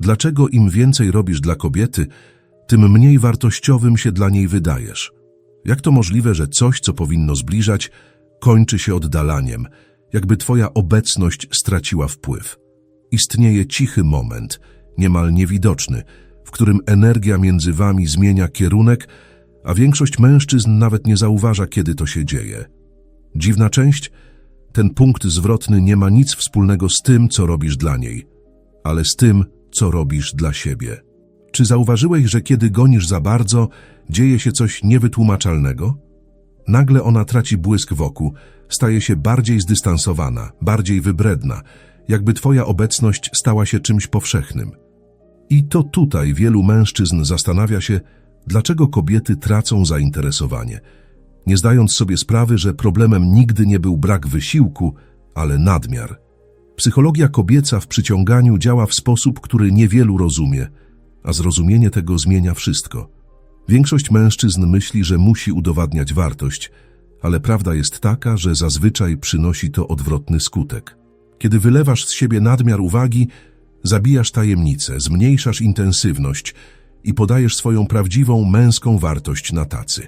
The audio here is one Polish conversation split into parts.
Dlaczego im więcej robisz dla kobiety, tym mniej wartościowym się dla niej wydajesz? Jak to możliwe, że coś, co powinno zbliżać, kończy się oddalaniem, jakby twoja obecność straciła wpływ? Istnieje cichy moment, niemal niewidoczny, w którym energia między wami zmienia kierunek, a większość mężczyzn nawet nie zauważa, kiedy to się dzieje. Dziwna część? Ten punkt zwrotny nie ma nic wspólnego z tym, co robisz dla niej, ale z tym, co robisz dla siebie. Czy zauważyłeś, że kiedy gonisz za bardzo, dzieje się coś niewytłumaczalnego? Nagle ona traci błysk wokół, staje się bardziej zdystansowana, bardziej wybredna, jakby twoja obecność stała się czymś powszechnym. I to tutaj wielu mężczyzn zastanawia się, dlaczego kobiety tracą zainteresowanie, nie zdając sobie sprawy, że problemem nigdy nie był brak wysiłku, ale nadmiar. Psychologia kobieca w przyciąganiu działa w sposób, który niewielu rozumie, a zrozumienie tego zmienia wszystko. Większość mężczyzn myśli, że musi udowadniać wartość, ale prawda jest taka, że zazwyczaj przynosi to odwrotny skutek. Kiedy wylewasz z siebie nadmiar uwagi, zabijasz tajemnicę, zmniejszasz intensywność i podajesz swoją prawdziwą męską wartość na tacy.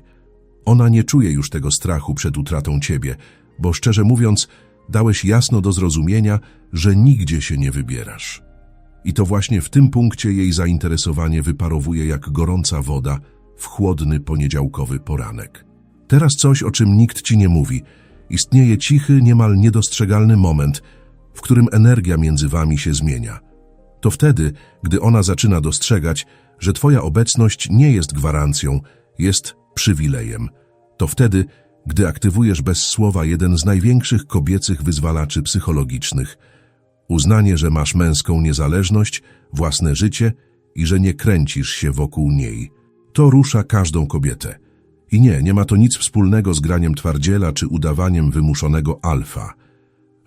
Ona nie czuje już tego strachu przed utratą ciebie, bo szczerze mówiąc, dałeś jasno do zrozumienia, że nigdzie się nie wybierasz. I to właśnie w tym punkcie jej zainteresowanie wyparowuje jak gorąca woda w chłodny poniedziałkowy poranek. Teraz coś, o czym nikt ci nie mówi. Istnieje cichy, niemal niedostrzegalny moment, w którym energia między wami się zmienia. To wtedy, gdy ona zaczyna dostrzegać, że twoja obecność nie jest gwarancją, jest przywilejem. To wtedy, gdy aktywujesz bez słowa jeden z największych kobiecych wyzwalaczy psychologicznych. Uznanie, że masz męską niezależność, własne życie i że nie kręcisz się wokół niej. To rusza każdą kobietę. I nie, nie ma to nic wspólnego z graniem twardziela czy udawaniem wymuszonego alfa.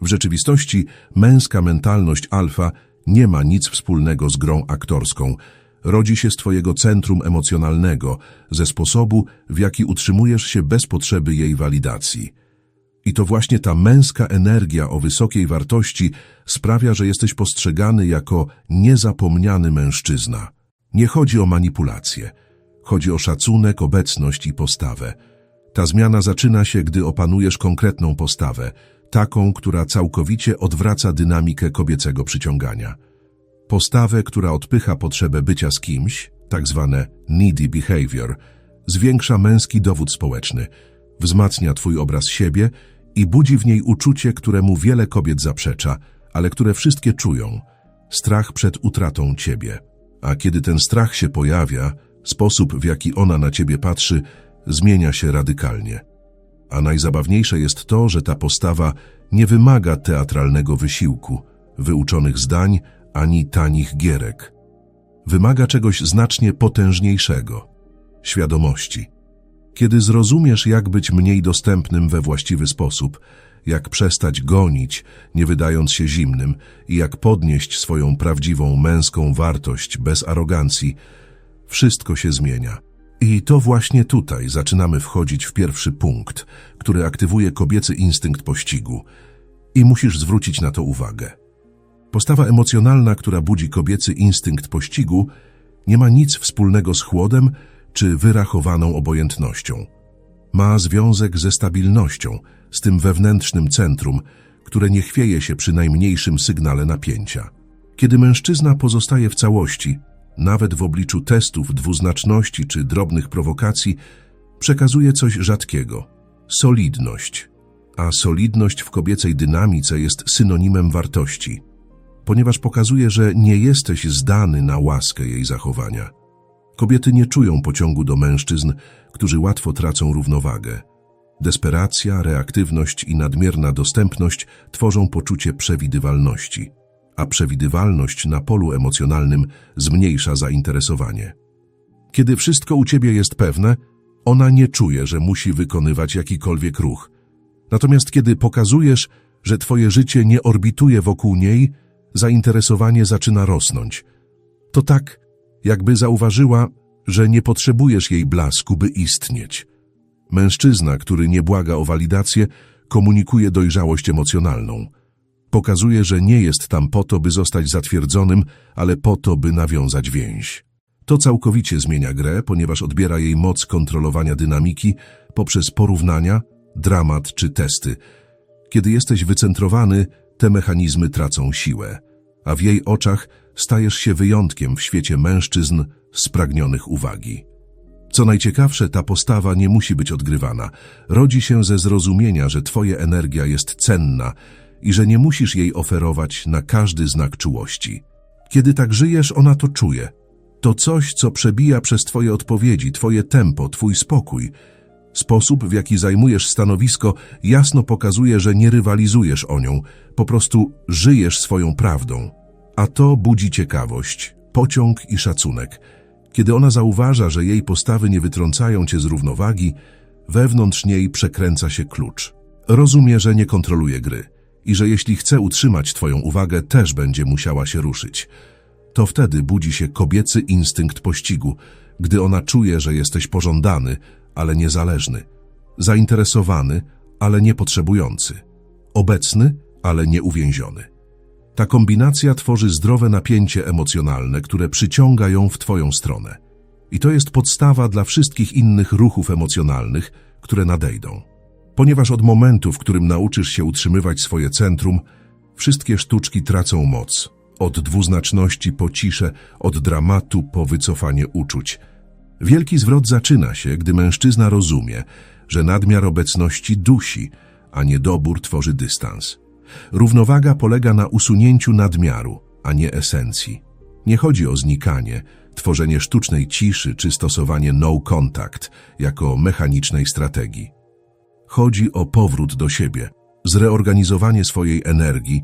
W rzeczywistości męska mentalność alfa nie ma nic wspólnego z grą aktorską. Rodzi się z twojego centrum emocjonalnego, ze sposobu, w jaki utrzymujesz się bez potrzeby jej walidacji. I to właśnie ta męska energia o wysokiej wartości sprawia, że jesteś postrzegany jako niezapomniany mężczyzna. Nie chodzi o manipulację. Chodzi o szacunek, obecność i postawę. Ta zmiana zaczyna się, gdy opanujesz konkretną postawę, taką, która całkowicie odwraca dynamikę kobiecego przyciągania. Postawę, która odpycha potrzebę bycia z kimś, tak zwane needy behavior, zwiększa męski dowód społeczny, wzmacnia twój obraz siebie i budzi w niej uczucie, któremu wiele kobiet zaprzecza, ale które wszystkie czują – strach przed utratą ciebie. A kiedy ten strach się pojawia, sposób, w jaki ona na ciebie patrzy, zmienia się radykalnie. A najzabawniejsze jest to, że ta postawa nie wymaga teatralnego wysiłku, wyuczonych zdań ani tanich gierek. Wymaga czegoś znacznie potężniejszego świadomości. Kiedy zrozumiesz, jak być mniej dostępnym we właściwy sposób, jak przestać gonić, nie wydając się zimnym, i jak podnieść swoją prawdziwą męską wartość bez arogancji, wszystko się zmienia. I to właśnie tutaj zaczynamy wchodzić w pierwszy punkt, który aktywuje kobiecy instynkt pościgu. I musisz zwrócić na to uwagę. Postawa emocjonalna, która budzi kobiecy instynkt pościgu, nie ma nic wspólnego z chłodem czy wyrachowaną obojętnością. Ma związek ze stabilnością, z tym wewnętrznym centrum, które nie chwieje się przy najmniejszym sygnale napięcia. Kiedy mężczyzna pozostaje w całości, nawet w obliczu testów dwuznaczności czy drobnych prowokacji, przekazuje coś rzadkiego solidność. A solidność w kobiecej dynamice jest synonimem wartości, ponieważ pokazuje, że nie jesteś zdany na łaskę jej zachowania. Kobiety nie czują pociągu do mężczyzn, którzy łatwo tracą równowagę. Desperacja, reaktywność i nadmierna dostępność tworzą poczucie przewidywalności a przewidywalność na polu emocjonalnym zmniejsza zainteresowanie. Kiedy wszystko u ciebie jest pewne, ona nie czuje, że musi wykonywać jakikolwiek ruch. Natomiast kiedy pokazujesz, że twoje życie nie orbituje wokół niej, zainteresowanie zaczyna rosnąć. To tak, jakby zauważyła, że nie potrzebujesz jej blasku, by istnieć. Mężczyzna, który nie błaga o walidację, komunikuje dojrzałość emocjonalną – Pokazuje, że nie jest tam po to, by zostać zatwierdzonym, ale po to, by nawiązać więź. To całkowicie zmienia grę, ponieważ odbiera jej moc kontrolowania dynamiki poprzez porównania, dramat czy testy. Kiedy jesteś wycentrowany, te mechanizmy tracą siłę, a w jej oczach stajesz się wyjątkiem w świecie mężczyzn spragnionych uwagi. Co najciekawsze, ta postawa nie musi być odgrywana. Rodzi się ze zrozumienia, że twoja energia jest cenna i że nie musisz jej oferować na każdy znak czułości. Kiedy tak żyjesz, ona to czuje. To coś, co przebija przez twoje odpowiedzi, twoje tempo, twój spokój. Sposób, w jaki zajmujesz stanowisko, jasno pokazuje, że nie rywalizujesz o nią, po prostu żyjesz swoją prawdą. A to budzi ciekawość, pociąg i szacunek. Kiedy ona zauważa, że jej postawy nie wytrącają cię z równowagi, wewnątrz niej przekręca się klucz. Rozumie, że nie kontroluje gry i że jeśli chce utrzymać twoją uwagę, też będzie musiała się ruszyć. To wtedy budzi się kobiecy instynkt pościgu, gdy ona czuje, że jesteś pożądany, ale niezależny, zainteresowany, ale niepotrzebujący, obecny, ale nieuwięziony. Ta kombinacja tworzy zdrowe napięcie emocjonalne, które przyciąga ją w Twoją stronę. I to jest podstawa dla wszystkich innych ruchów emocjonalnych, które nadejdą. Ponieważ od momentu, w którym nauczysz się utrzymywać swoje centrum, wszystkie sztuczki tracą moc. Od dwuznaczności po ciszę, od dramatu po wycofanie uczuć. Wielki zwrot zaczyna się, gdy mężczyzna rozumie, że nadmiar obecności dusi, a niedobór tworzy dystans. Równowaga polega na usunięciu nadmiaru, a nie esencji. Nie chodzi o znikanie, tworzenie sztucznej ciszy czy stosowanie no contact jako mechanicznej strategii. Chodzi o powrót do siebie, zreorganizowanie swojej energii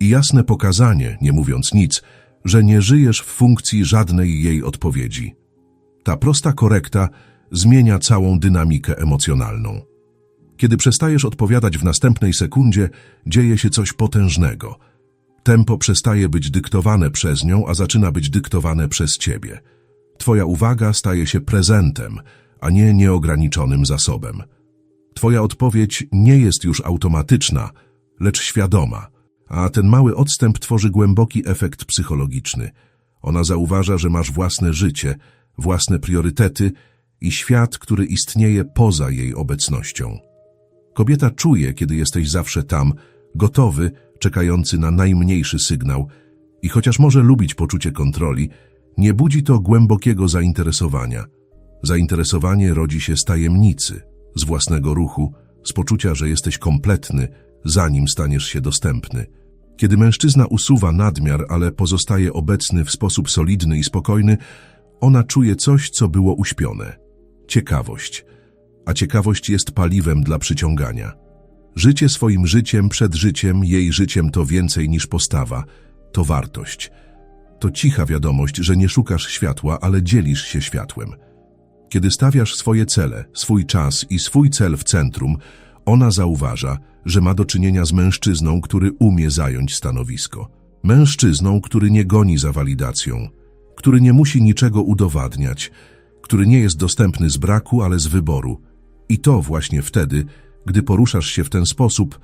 i jasne pokazanie, nie mówiąc nic, że nie żyjesz w funkcji żadnej jej odpowiedzi. Ta prosta korekta zmienia całą dynamikę emocjonalną. Kiedy przestajesz odpowiadać w następnej sekundzie, dzieje się coś potężnego. Tempo przestaje być dyktowane przez nią, a zaczyna być dyktowane przez ciebie. Twoja uwaga staje się prezentem, a nie nieograniczonym zasobem. Twoja odpowiedź nie jest już automatyczna, lecz świadoma, a ten mały odstęp tworzy głęboki efekt psychologiczny. Ona zauważa, że masz własne życie, własne priorytety i świat, który istnieje poza jej obecnością. Kobieta czuje, kiedy jesteś zawsze tam, gotowy, czekający na najmniejszy sygnał i chociaż może lubić poczucie kontroli, nie budzi to głębokiego zainteresowania. Zainteresowanie rodzi się z tajemnicy, z własnego ruchu, z poczucia, że jesteś kompletny, zanim staniesz się dostępny. Kiedy mężczyzna usuwa nadmiar, ale pozostaje obecny w sposób solidny i spokojny, ona czuje coś, co było uśpione. Ciekawość – a ciekawość jest paliwem dla przyciągania. Życie swoim życiem przed życiem, jej życiem to więcej niż postawa, to wartość. To cicha wiadomość, że nie szukasz światła, ale dzielisz się światłem. Kiedy stawiasz swoje cele, swój czas i swój cel w centrum, ona zauważa, że ma do czynienia z mężczyzną, który umie zająć stanowisko. Mężczyzną, który nie goni za walidacją, który nie musi niczego udowadniać, który nie jest dostępny z braku, ale z wyboru, i to właśnie wtedy, gdy poruszasz się w ten sposób,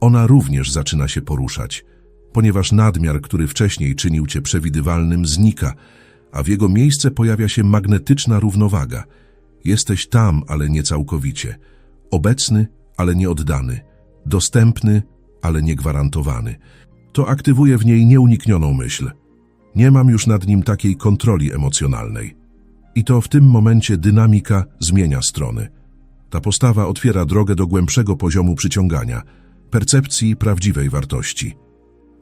ona również zaczyna się poruszać, ponieważ nadmiar, który wcześniej czynił cię przewidywalnym, znika, a w jego miejsce pojawia się magnetyczna równowaga. Jesteś tam, ale nie całkowicie. Obecny, ale nie oddany. Dostępny, ale nie gwarantowany. To aktywuje w niej nieuniknioną myśl. Nie mam już nad nim takiej kontroli emocjonalnej. I to w tym momencie dynamika zmienia strony. Ta postawa otwiera drogę do głębszego poziomu przyciągania, percepcji prawdziwej wartości.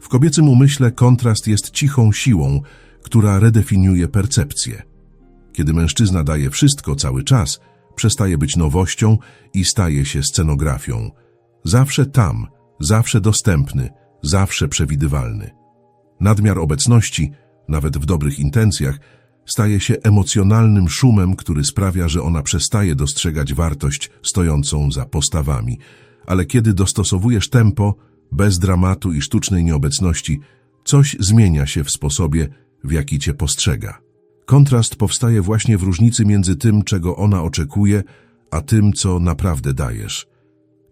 W kobiecym umyśle kontrast jest cichą siłą, która redefiniuje percepcję. Kiedy mężczyzna daje wszystko cały czas, przestaje być nowością i staje się scenografią. Zawsze tam, zawsze dostępny, zawsze przewidywalny. Nadmiar obecności, nawet w dobrych intencjach, staje się emocjonalnym szumem, który sprawia, że ona przestaje dostrzegać wartość stojącą za postawami. Ale kiedy dostosowujesz tempo, bez dramatu i sztucznej nieobecności, coś zmienia się w sposobie, w jaki cię postrzega. Kontrast powstaje właśnie w różnicy między tym, czego ona oczekuje, a tym, co naprawdę dajesz.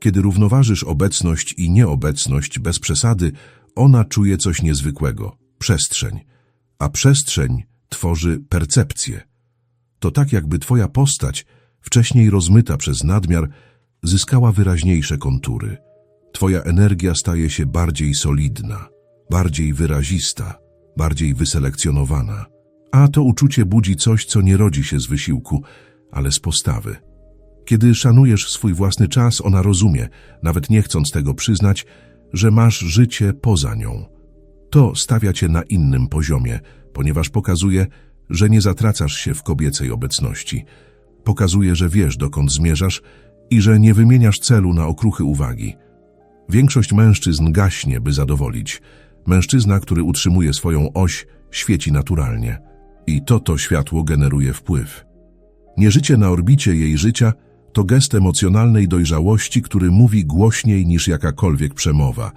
Kiedy równoważysz obecność i nieobecność bez przesady, ona czuje coś niezwykłego przestrzeń. A przestrzeń tworzy percepcję. To tak, jakby twoja postać, wcześniej rozmyta przez nadmiar, zyskała wyraźniejsze kontury. Twoja energia staje się bardziej solidna, bardziej wyrazista, bardziej wyselekcjonowana. A to uczucie budzi coś, co nie rodzi się z wysiłku, ale z postawy. Kiedy szanujesz swój własny czas, ona rozumie, nawet nie chcąc tego przyznać, że masz życie poza nią. To stawia cię na innym poziomie, ponieważ pokazuje, że nie zatracasz się w kobiecej obecności. Pokazuje, że wiesz, dokąd zmierzasz i że nie wymieniasz celu na okruchy uwagi. Większość mężczyzn gaśnie, by zadowolić. Mężczyzna, który utrzymuje swoją oś, świeci naturalnie. I to to światło generuje wpływ. Nieżycie na orbicie jej życia to gest emocjonalnej dojrzałości, który mówi głośniej niż jakakolwiek przemowa.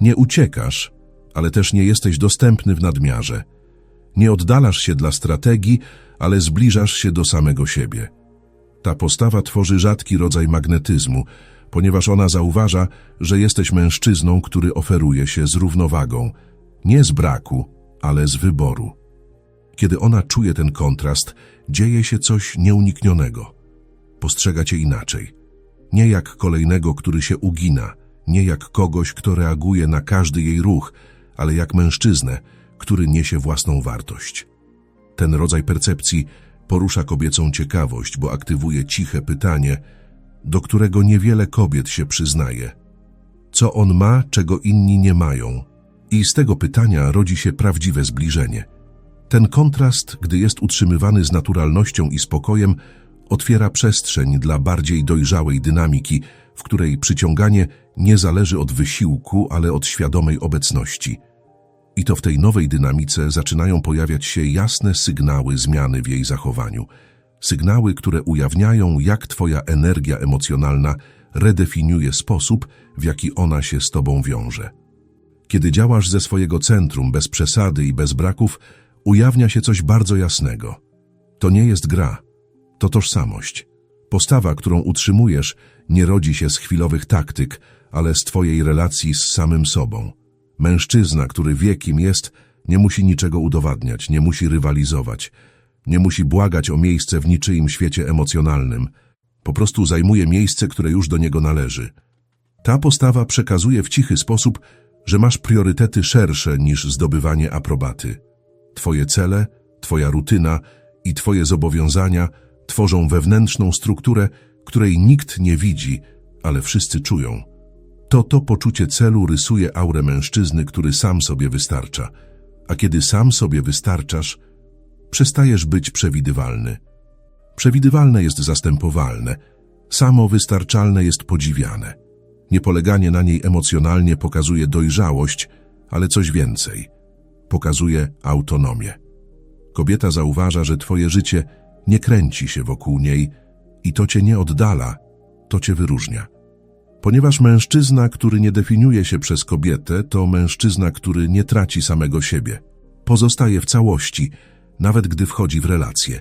Nie uciekasz, ale też nie jesteś dostępny w nadmiarze. Nie oddalasz się dla strategii, ale zbliżasz się do samego siebie. Ta postawa tworzy rzadki rodzaj magnetyzmu, ponieważ ona zauważa, że jesteś mężczyzną, który oferuje się z równowagą, nie z braku, ale z wyboru. Kiedy ona czuje ten kontrast, dzieje się coś nieuniknionego. Postrzega cię inaczej. Nie jak kolejnego, który się ugina, nie jak kogoś, kto reaguje na każdy jej ruch, ale jak mężczyznę, który niesie własną wartość. Ten rodzaj percepcji porusza kobiecą ciekawość, bo aktywuje ciche pytanie, do którego niewiele kobiet się przyznaje. Co on ma, czego inni nie mają? I z tego pytania rodzi się prawdziwe zbliżenie. Ten kontrast, gdy jest utrzymywany z naturalnością i spokojem, otwiera przestrzeń dla bardziej dojrzałej dynamiki, w której przyciąganie nie zależy od wysiłku, ale od świadomej obecności. I to w tej nowej dynamice zaczynają pojawiać się jasne sygnały zmiany w jej zachowaniu. Sygnały, które ujawniają, jak Twoja energia emocjonalna redefiniuje sposób, w jaki ona się z Tobą wiąże. Kiedy działasz ze swojego centrum, bez przesady i bez braków, ujawnia się coś bardzo jasnego. To nie jest gra, to tożsamość. Postawa, którą utrzymujesz, nie rodzi się z chwilowych taktyk, ale z Twojej relacji z samym sobą. Mężczyzna, który wie, kim jest, nie musi niczego udowadniać, nie musi rywalizować, nie musi błagać o miejsce w niczyim świecie emocjonalnym. Po prostu zajmuje miejsce, które już do niego należy. Ta postawa przekazuje w cichy sposób, że masz priorytety szersze niż zdobywanie aprobaty. Twoje cele, Twoja rutyna i Twoje zobowiązania tworzą wewnętrzną strukturę, której nikt nie widzi, ale wszyscy czują. To to poczucie celu rysuje aurę mężczyzny, który sam sobie wystarcza. A kiedy sam sobie wystarczasz, przestajesz być przewidywalny. Przewidywalne jest zastępowalne, samowystarczalne jest podziwiane. Niepoleganie na niej emocjonalnie pokazuje dojrzałość, ale coś więcej. Pokazuje autonomię. Kobieta zauważa, że twoje życie nie kręci się wokół niej i to cię nie oddala, to cię wyróżnia. Ponieważ mężczyzna, który nie definiuje się przez kobietę, to mężczyzna, który nie traci samego siebie. Pozostaje w całości, nawet gdy wchodzi w relacje.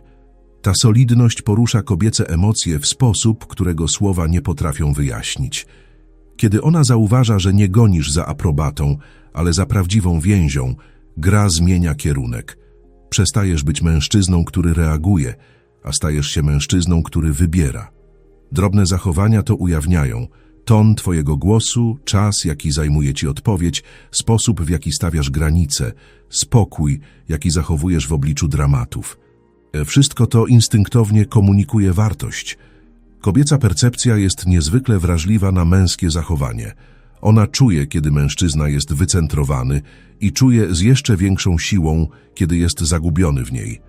Ta solidność porusza kobiece emocje w sposób, którego słowa nie potrafią wyjaśnić. Kiedy ona zauważa, że nie gonisz za aprobatą, ale za prawdziwą więzią, gra zmienia kierunek. Przestajesz być mężczyzną, który reaguje, a stajesz się mężczyzną, który wybiera. Drobne zachowania to ujawniają. Ton twojego głosu, czas, jaki zajmuje ci odpowiedź, sposób, w jaki stawiasz granice, spokój, jaki zachowujesz w obliczu dramatów. E, Wszystko to instynktownie komunikuje wartość. Kobieca percepcja jest niezwykle wrażliwa na męskie zachowanie. Ona czuje, kiedy mężczyzna jest wycentrowany i czuje z jeszcze większą siłą, kiedy jest zagubiony w niej.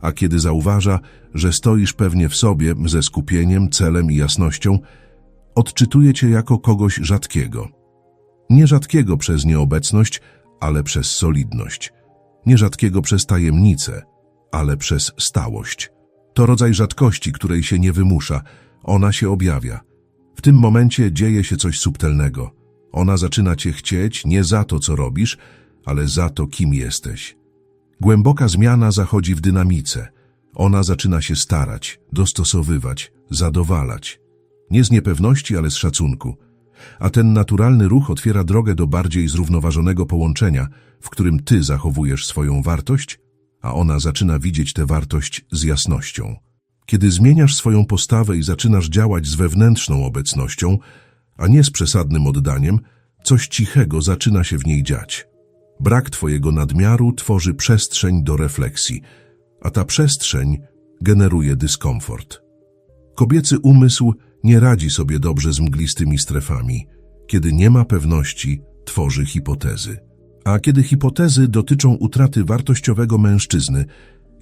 A kiedy zauważa, że stoisz pewnie w sobie ze skupieniem, celem i jasnością, odczytuje cię jako kogoś rzadkiego. Nie rzadkiego przez nieobecność, ale przez solidność. Nie rzadkiego przez tajemnicę, ale przez stałość. To rodzaj rzadkości, której się nie wymusza. Ona się objawia. W tym momencie dzieje się coś subtelnego. Ona zaczyna cię chcieć nie za to, co robisz, ale za to, kim jesteś. Głęboka zmiana zachodzi w dynamice. Ona zaczyna się starać, dostosowywać, zadowalać. Nie z niepewności, ale z szacunku. A ten naturalny ruch otwiera drogę do bardziej zrównoważonego połączenia, w którym ty zachowujesz swoją wartość, a ona zaczyna widzieć tę wartość z jasnością. Kiedy zmieniasz swoją postawę i zaczynasz działać z wewnętrzną obecnością, a nie z przesadnym oddaniem, coś cichego zaczyna się w niej dziać. Brak twojego nadmiaru tworzy przestrzeń do refleksji, a ta przestrzeń generuje dyskomfort. Kobiecy umysł nie radzi sobie dobrze z mglistymi strefami. Kiedy nie ma pewności, tworzy hipotezy. A kiedy hipotezy dotyczą utraty wartościowego mężczyzny,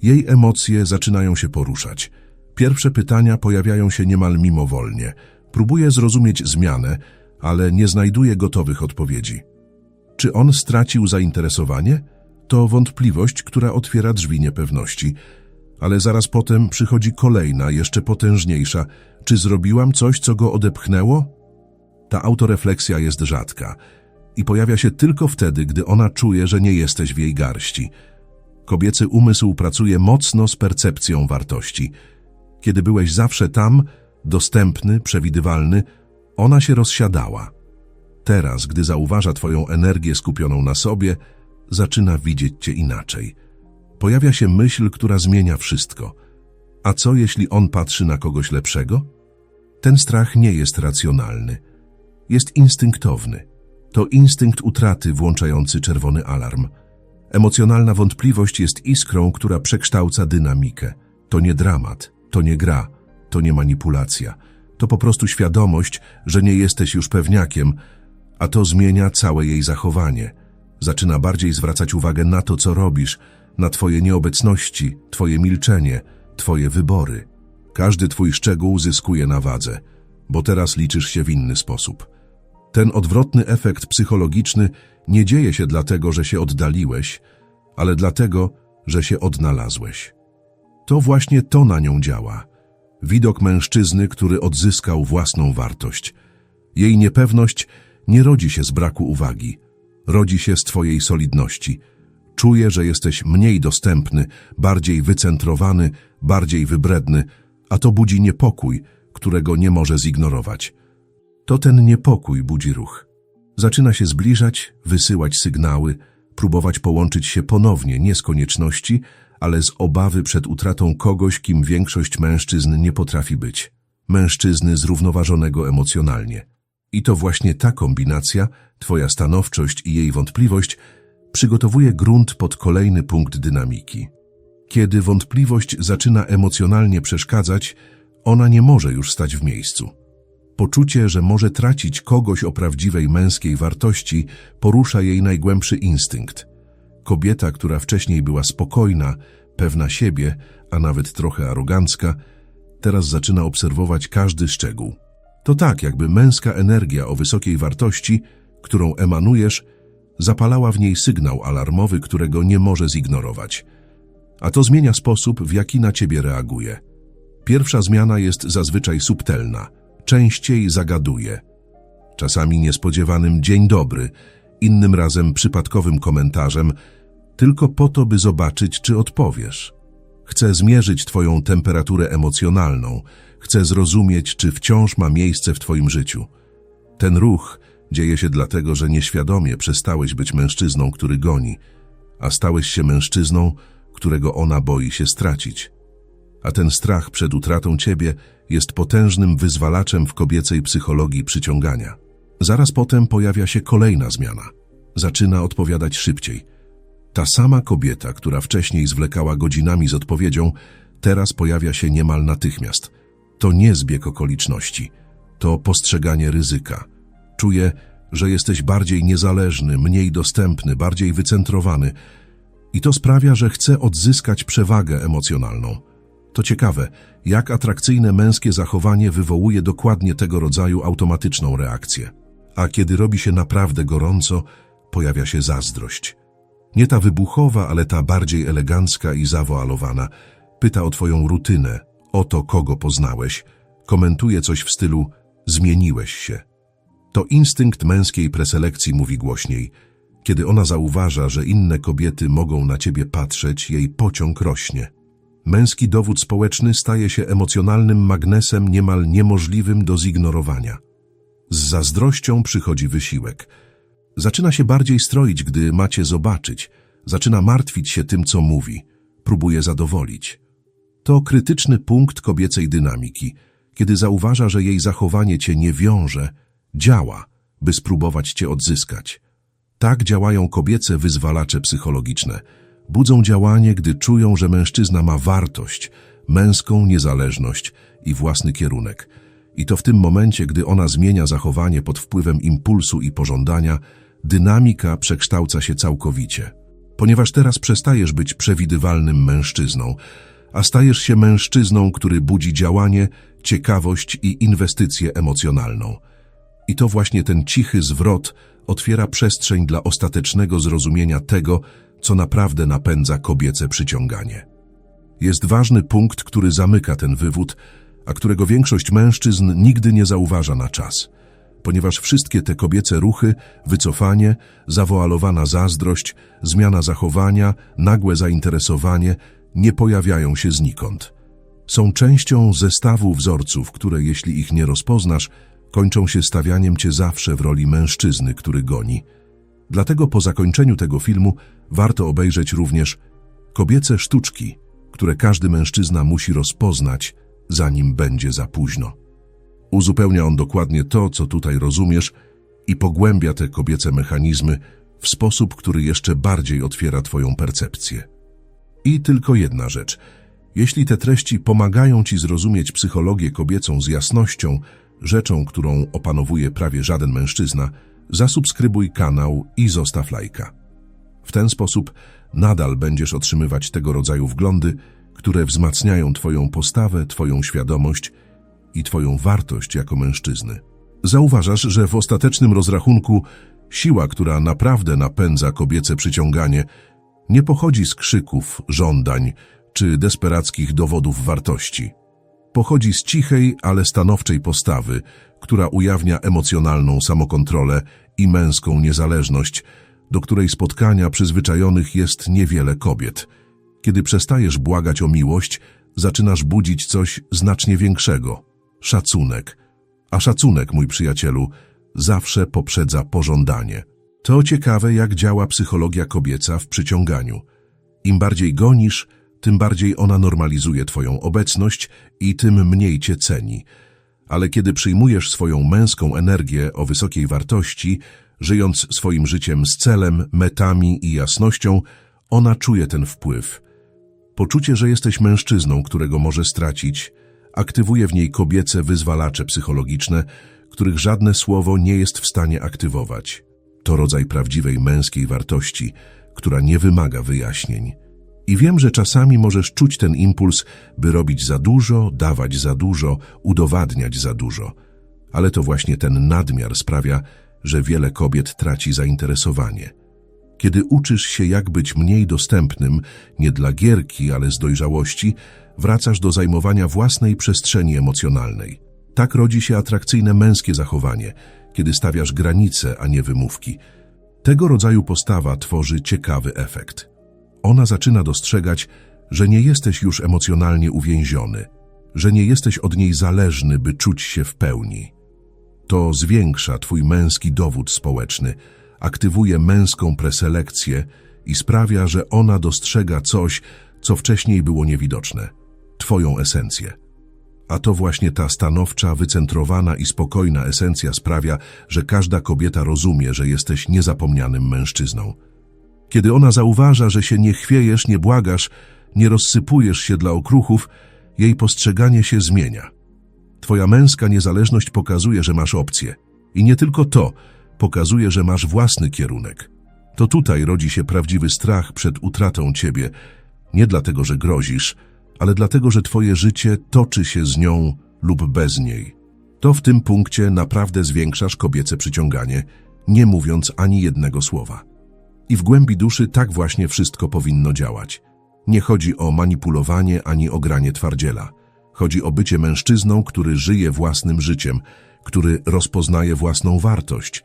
jej emocje zaczynają się poruszać. Pierwsze pytania pojawiają się niemal mimowolnie. Próbuje zrozumieć zmianę, ale nie znajduje gotowych odpowiedzi. Czy on stracił zainteresowanie? To wątpliwość, która otwiera drzwi niepewności. Ale zaraz potem przychodzi kolejna, jeszcze potężniejsza. Czy zrobiłam coś, co go odepchnęło? Ta autorefleksja jest rzadka i pojawia się tylko wtedy, gdy ona czuje, że nie jesteś w jej garści. Kobiecy umysł pracuje mocno z percepcją wartości. Kiedy byłeś zawsze tam, dostępny, przewidywalny, ona się rozsiadała. Teraz, gdy zauważa Twoją energię skupioną na sobie, zaczyna widzieć Cię inaczej. Pojawia się myśl, która zmienia wszystko. A co, jeśli on patrzy na kogoś lepszego? Ten strach nie jest racjonalny. Jest instynktowny. To instynkt utraty włączający czerwony alarm. Emocjonalna wątpliwość jest iskrą, która przekształca dynamikę. To nie dramat, to nie gra, to nie manipulacja. To po prostu świadomość, że nie jesteś już pewniakiem, a to zmienia całe jej zachowanie. Zaczyna bardziej zwracać uwagę na to, co robisz, na twoje nieobecności, twoje milczenie, twoje wybory. Każdy twój szczegół zyskuje na wadze, bo teraz liczysz się w inny sposób. Ten odwrotny efekt psychologiczny nie dzieje się dlatego, że się oddaliłeś, ale dlatego, że się odnalazłeś. To właśnie to na nią działa. Widok mężczyzny, który odzyskał własną wartość. Jej niepewność nie rodzi się z braku uwagi, rodzi się z Twojej solidności. Czuje, że jesteś mniej dostępny, bardziej wycentrowany, bardziej wybredny, a to budzi niepokój, którego nie może zignorować. To ten niepokój budzi ruch. Zaczyna się zbliżać, wysyłać sygnały, próbować połączyć się ponownie, nie z konieczności, ale z obawy przed utratą kogoś, kim większość mężczyzn nie potrafi być. Mężczyzny zrównoważonego emocjonalnie. I to właśnie ta kombinacja, Twoja stanowczość i jej wątpliwość, przygotowuje grunt pod kolejny punkt dynamiki. Kiedy wątpliwość zaczyna emocjonalnie przeszkadzać, ona nie może już stać w miejscu. Poczucie, że może tracić kogoś o prawdziwej męskiej wartości, porusza jej najgłębszy instynkt. Kobieta, która wcześniej była spokojna, pewna siebie, a nawet trochę arogancka, teraz zaczyna obserwować każdy szczegół. To tak, jakby męska energia o wysokiej wartości, którą emanujesz, zapalała w niej sygnał alarmowy, którego nie może zignorować. A to zmienia sposób, w jaki na ciebie reaguje. Pierwsza zmiana jest zazwyczaj subtelna, częściej zagaduje. Czasami niespodziewanym dzień dobry, innym razem przypadkowym komentarzem, tylko po to, by zobaczyć, czy odpowiesz. Chcę zmierzyć Twoją temperaturę emocjonalną, chcę zrozumieć, czy wciąż ma miejsce w Twoim życiu. Ten ruch dzieje się dlatego, że nieświadomie przestałeś być mężczyzną, który goni, a stałeś się mężczyzną, którego ona boi się stracić. A ten strach przed utratą Ciebie jest potężnym wyzwalaczem w kobiecej psychologii przyciągania. Zaraz potem pojawia się kolejna zmiana. Zaczyna odpowiadać szybciej – ta sama kobieta, która wcześniej zwlekała godzinami z odpowiedzią, teraz pojawia się niemal natychmiast. To nie zbieg okoliczności, to postrzeganie ryzyka. Czuję, że jesteś bardziej niezależny, mniej dostępny, bardziej wycentrowany i to sprawia, że chcę odzyskać przewagę emocjonalną. To ciekawe, jak atrakcyjne męskie zachowanie wywołuje dokładnie tego rodzaju automatyczną reakcję. A kiedy robi się naprawdę gorąco, pojawia się zazdrość. Nie ta wybuchowa, ale ta bardziej elegancka i zawoalowana. Pyta o twoją rutynę, o to, kogo poznałeś. Komentuje coś w stylu zmieniłeś się. To instynkt męskiej preselekcji mówi głośniej. Kiedy ona zauważa, że inne kobiety mogą na ciebie patrzeć, jej pociąg rośnie. Męski dowód społeczny staje się emocjonalnym magnesem niemal niemożliwym do zignorowania. Z zazdrością przychodzi wysiłek. Zaczyna się bardziej stroić, gdy macie zobaczyć. Zaczyna martwić się tym, co mówi. Próbuje zadowolić. To krytyczny punkt kobiecej dynamiki, kiedy zauważa, że jej zachowanie cię nie wiąże, działa, by spróbować cię odzyskać. Tak działają kobiece wyzwalacze psychologiczne. Budzą działanie, gdy czują, że mężczyzna ma wartość, męską niezależność i własny kierunek. I to w tym momencie, gdy ona zmienia zachowanie pod wpływem impulsu i pożądania, dynamika przekształca się całkowicie. Ponieważ teraz przestajesz być przewidywalnym mężczyzną, a stajesz się mężczyzną, który budzi działanie, ciekawość i inwestycję emocjonalną. I to właśnie ten cichy zwrot otwiera przestrzeń dla ostatecznego zrozumienia tego, co naprawdę napędza kobiece przyciąganie. Jest ważny punkt, który zamyka ten wywód, a którego większość mężczyzn nigdy nie zauważa na czas, ponieważ wszystkie te kobiece ruchy, wycofanie, zawoalowana zazdrość, zmiana zachowania, nagłe zainteresowanie nie pojawiają się znikąd. Są częścią zestawu wzorców, które jeśli ich nie rozpoznasz, kończą się stawianiem cię zawsze w roli mężczyzny, który goni. Dlatego po zakończeniu tego filmu warto obejrzeć również kobiece sztuczki, które każdy mężczyzna musi rozpoznać, zanim będzie za późno. Uzupełnia on dokładnie to, co tutaj rozumiesz i pogłębia te kobiece mechanizmy w sposób, który jeszcze bardziej otwiera twoją percepcję. I tylko jedna rzecz. Jeśli te treści pomagają ci zrozumieć psychologię kobiecą z jasnością, rzeczą, którą opanowuje prawie żaden mężczyzna, zasubskrybuj kanał i zostaw lajka. W ten sposób nadal będziesz otrzymywać tego rodzaju wglądy, które wzmacniają Twoją postawę, Twoją świadomość i Twoją wartość jako mężczyzny. Zauważasz, że w ostatecznym rozrachunku siła, która naprawdę napędza kobiece przyciąganie, nie pochodzi z krzyków, żądań czy desperackich dowodów wartości. Pochodzi z cichej, ale stanowczej postawy, która ujawnia emocjonalną samokontrolę i męską niezależność, do której spotkania przyzwyczajonych jest niewiele kobiet. Kiedy przestajesz błagać o miłość, zaczynasz budzić coś znacznie większego szacunek. A szacunek, mój przyjacielu, zawsze poprzedza pożądanie. To ciekawe, jak działa psychologia kobieca w przyciąganiu. Im bardziej gonisz, tym bardziej ona normalizuje Twoją obecność i tym mniej Cię ceni. Ale kiedy przyjmujesz swoją męską energię o wysokiej wartości, żyjąc swoim życiem z celem, metami i jasnością, ona czuje ten wpływ. Poczucie, że jesteś mężczyzną, którego może stracić, aktywuje w niej kobiece wyzwalacze psychologiczne, których żadne słowo nie jest w stanie aktywować. To rodzaj prawdziwej męskiej wartości, która nie wymaga wyjaśnień. I wiem, że czasami możesz czuć ten impuls, by robić za dużo, dawać za dużo, udowadniać za dużo. Ale to właśnie ten nadmiar sprawia, że wiele kobiet traci zainteresowanie. Kiedy uczysz się, jak być mniej dostępnym, nie dla gierki, ale z dojrzałości, wracasz do zajmowania własnej przestrzeni emocjonalnej. Tak rodzi się atrakcyjne męskie zachowanie, kiedy stawiasz granice, a nie wymówki. Tego rodzaju postawa tworzy ciekawy efekt. Ona zaczyna dostrzegać, że nie jesteś już emocjonalnie uwięziony, że nie jesteś od niej zależny, by czuć się w pełni. To zwiększa twój męski dowód społeczny, aktywuje męską preselekcję i sprawia, że ona dostrzega coś, co wcześniej było niewidoczne twoją esencję. A to właśnie ta stanowcza, wycentrowana i spokojna esencja sprawia, że każda kobieta rozumie, że jesteś niezapomnianym mężczyzną. Kiedy ona zauważa, że się nie chwiejesz, nie błagasz, nie rozsypujesz się dla okruchów, jej postrzeganie się zmienia. Twoja męska niezależność pokazuje, że masz opcję. I nie tylko to, pokazuje, że masz własny kierunek. To tutaj rodzi się prawdziwy strach przed utratą ciebie, nie dlatego, że grozisz, ale dlatego, że twoje życie toczy się z nią lub bez niej. To w tym punkcie naprawdę zwiększasz kobiece przyciąganie, nie mówiąc ani jednego słowa. I w głębi duszy tak właśnie wszystko powinno działać. Nie chodzi o manipulowanie ani o granie twardziela. Chodzi o bycie mężczyzną, który żyje własnym życiem, który rozpoznaje własną wartość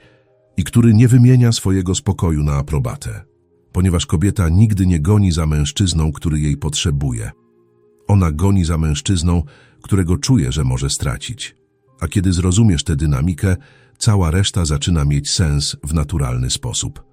i który nie wymienia swojego spokoju na aprobatę. Ponieważ kobieta nigdy nie goni za mężczyzną, który jej potrzebuje – Ona goni za mężczyzną, którego czuje, że może stracić. A kiedy zrozumiesz tę dynamikę, cała reszta zaczyna mieć sens w naturalny sposób.